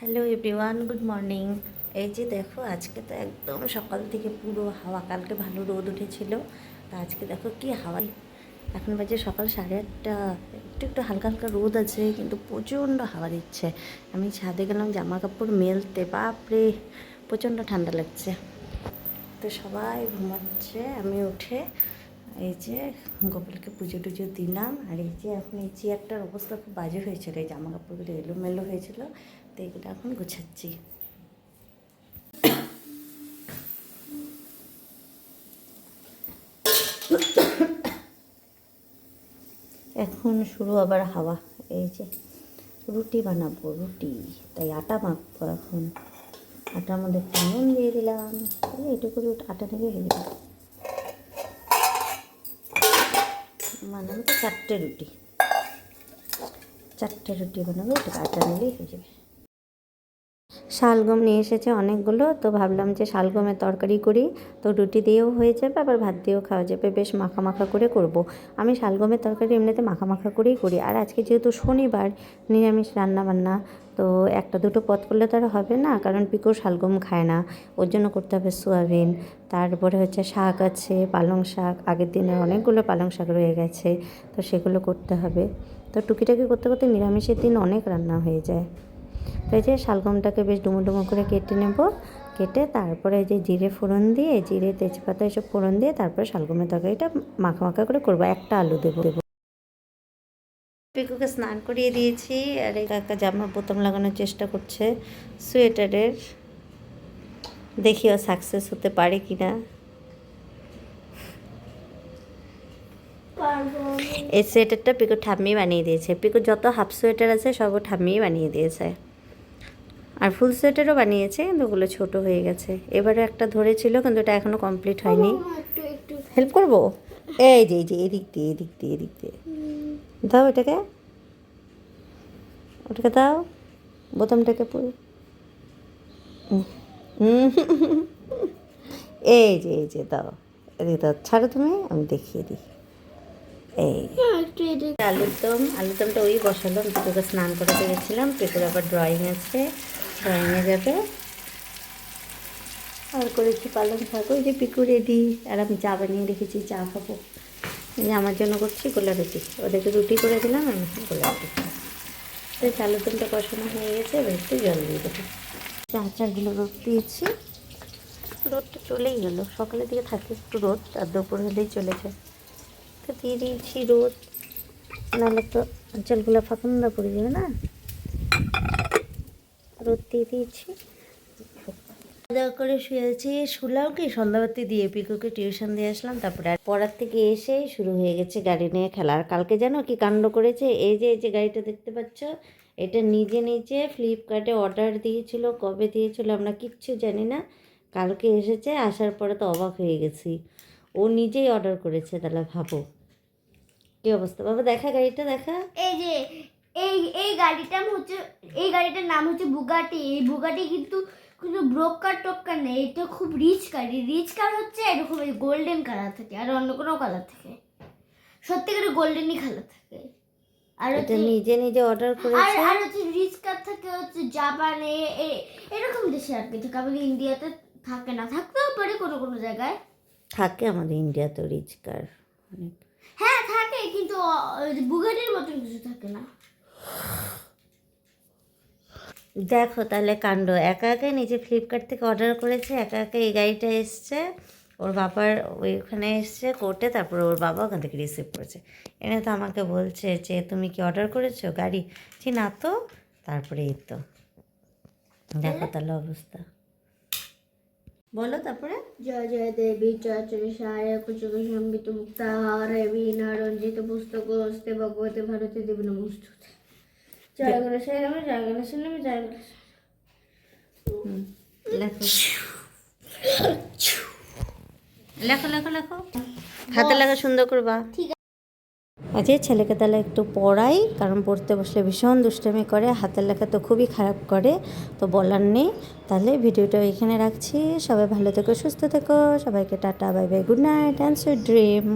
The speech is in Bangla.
Hello everyone, good morning. এই যে দেখো, আজকে তো একদম সকাল থেকে পুরো হাওয়া, কালকে ভালো রোদ উঠেছিল, তা আজকে দেখো কি হাওয়া। এখন বাজে সকাল সাড়ে আটটা, একটু একটু হালকা হালকা রোদ আছে, কিন্তু প্রচণ্ড হাওয়া দিচ্ছে। আমি ছাদে গেলাম জামা কাপড় মেলতে, বাপরে, প্রচণ্ড ঠান্ডা লাগছে। তো সবাই ঘুমাচ্ছে আমি উঠে এই যে গোপালকে পুজো টুজো দিলাম, আর এই যে এখন এই চেয়ারটার অবস্থা খুব বাজে হয়েছিল, এই জামা কাপড়গুলো এলোমেলো হয়েছিল, তো এগুলো এখন গুছাচ্ছি। এখন শুরু আবার হাওয়া, এই যে রুটি বানাবো, রুটি, তাই আটা মাখবো এখন। আটার মধ্যে নুন দিয়ে দিলাম এটুকু আটা থেকে হয়ে যাবে চারটে রুটি চারটে রুটি বানাবো হয়ে যাবে শালগম নিয়ে এসেছে অনেকগুলো তো ভাবলাম যে শালগমের তরকারি করি তো রুটি দিয়েও হয়ে যাবে আবার ভাত দিয়েও খাওয়া যাবে বেশ মাখা মাখা করে করব। আমি শালগমের তরকারি এমনিতে মাখা মাখা করেই করি আর আজকে যেহেতু শনিবার নিরামিষ রান্না বান্না তো একটা দুটো পথ করলে তো আর হবে না, কারণ পিকো শালগম খায় না, ওর জন্য করতে হবে সোয়াবিন। তারপরে হচ্ছে শাক আছে, পালং শাক, আগের দিনের অনেকগুলো পালং শাক রয়ে গেছে, তো সেগুলো করতে হবে। তো টুকিটাকি করতে করতে নিরামিষের দিন অনেক রান্না হয়ে যায়। তো এই যে শালগমটাকে বেশ ডুমো ডুমো করে কেটে নেব, কেটে তারপরে যে জিরে ফোড়ন দিয়ে, জিরে তেজপাতা এসব ফোড়ন দিয়ে তারপরে শালগমের তরকারিটা মাখা মাখা করে করব। একটা আলু দেবো দেবো পিকুকে স্নান করিয়ে দিয়েছি আর এই কাকা জামা বোতাম লাগানোর চেষ্টা করছে সোয়েটারের। দেখি ও সাকসেস হতে পারে কি না এই সোয়েটারটা পিকু ঠাম্মি বানিয়ে দিয়েছে। পিকু যত হাফ সোয়েটার আছে সব ও ঠাম্মিই বানিয়ে দিয়েছে। আর ফুল সোয়েটারও বানিয়েছে কিন্তু ওগুলো ছোট হয়ে গেছে। এবারে একটা ধরেছিল কিন্তু এটা এখনও কমপ্লিট হয়নি। হেল্প করব? এই যে এই যে, এদিক দিয়ে এদিক দিয়ে এদিক দিয়ে। দাও এটাকে। ওটাকে দাও। বোতামটাকে পুরো। এই যে এই যে, দাও। এদিকে দাও। ছাড়ো তুমি, আমি দেখিয়ে দিই। এই। আলুর দম। দমটা ওই বসালাম। পিকুকে স্নান করাতে গেছিলাম। পিকুর আবার ড্রয়িং আছে। ড্রয়িংয়ে যাবে। আর করেছি পালং শাক ওই যে পিকু রেডি, আর আমি চা বানিয়ে রেখেছি, চা খাব। যে আমার জন্য করছি গোলা রুটি। ওদেরকে রুটি করে দিলাম, আমি গোলা রুটি। তো আলুর দমটা কষানো হয়ে গেছে, এবার একটু জল দিয়ে দেবো। চা আচারগুলো রোদ দিয়েছি। রোদটা চলেই গেল, সকালের দিকে থাকে একটু রোদ, আর দুপুর হলেই চলে যায়। তো দিয়ে দিয়েছি রোদ। নাহলে তো আঁচলগুলো ফাঁকুন্দা পড়ে যাবে না? রোদ দিয়ে দিয়েছি। দাওয়া করে শুয়েছি শুলাও কি সন্ধ্যাবাতি দিয়ে পিকুকে টিউশন দিয়ে আসলাম, তারপরে আর পড়ার থেকে এসে শুরু হয়ে গেছে গাড়ি নিয়ে খেলা। আর কালকে জানো কি কাণ্ড করেছে? এই যে এই যে গাড়িটা দেখতে পাচ্ছ, এটা নিজে নিজে ফ্লিপকার্টে অর্ডার দিয়েছিল, কবে দিয়েছিল আমরা কিচ্ছু জানি না। কালকে এসেছে, আসার পরে তো অবাক হয়ে গেছি। ও নিজেই অর্ডার করেছে, তাহলে ভাবো। কি অবস্থা? বাবা, দেখা গাড়িটা, দেখা। এই যে, এই এই গাড়িটা হচ্ছে, এই গাড়িটার নাম হচ্ছে বুগাটি এই বুগাটি কিন্তু কিন্তু ব্রোকার টোকার নেই এটা খুব রিচ গাড়ি রিচ কার হচ্ছে এরকম গোল্ডেন কালার থাকে আর অন্য কোনো কালার থাকে। সত্যিকারের গোল্ডেনই কালার থাকে। আর এটা হচ্ছে নিজে নিজে অর্ডার আর করেছে? আর হচ্ছে রিচ কার থাকে হচ্ছে জাপানে এরকম দেশে আর কি থাকে আমাদের ইন্ডিয়াতে থাকে না থাকতেও পারে কোনো কোনো জায়গায়। থাকে আমাদের ইন্ডিয়াতে রিচ কার অনেক। হ্যাঁ থাকে কিন্তু বুগাটির মতন কিছু থাকে না। দেখো তাহলে কাণ্ড। একা একা নিজে ফ্লিপকার্ট থেকে অর্ডার করেছে একা একা এই গাড়িটা এসছে। ওর বাবার ওইখানে এসছে কোর্টে তারপর ওর বাবা ওখান থেকে রিসিভ করেছে। এনে তো আমাকে বলছে যে তুমি কি অর্ডার করেছ গাড়ি? জি না তো। তারপরে এই তো। দেখো তাহলে অবস্থা। বলো তারপরে। জয় জয় দেবী জয় চরিষায় কুচুক সংগীত মুক্তাহারে বীণা রঞ্জিত পুস্তক হস্তে ভগবতী ভারতী দেবী নমস্তুতে জয় গণেশ রাম জয় গণেশ নামে জয় গণেশ লেখো। লেখো লেখো লেখো। হাতে লেখা সুন্দর করবা। ঠিক আজকে ছেলেকে তাহলে একটু পড়াই কারণ পড়তে বসলে ভীষণ দুষ্টামি করে হাতের লেখা তো খুবই খারাপ করে তো বলার নেই। তাহলে ভিডিওটা এখানে রাখছি। সবাই ভালো থেকো সুস্থ থেকো। সবাইকে tata bye bye good night and sweet dream.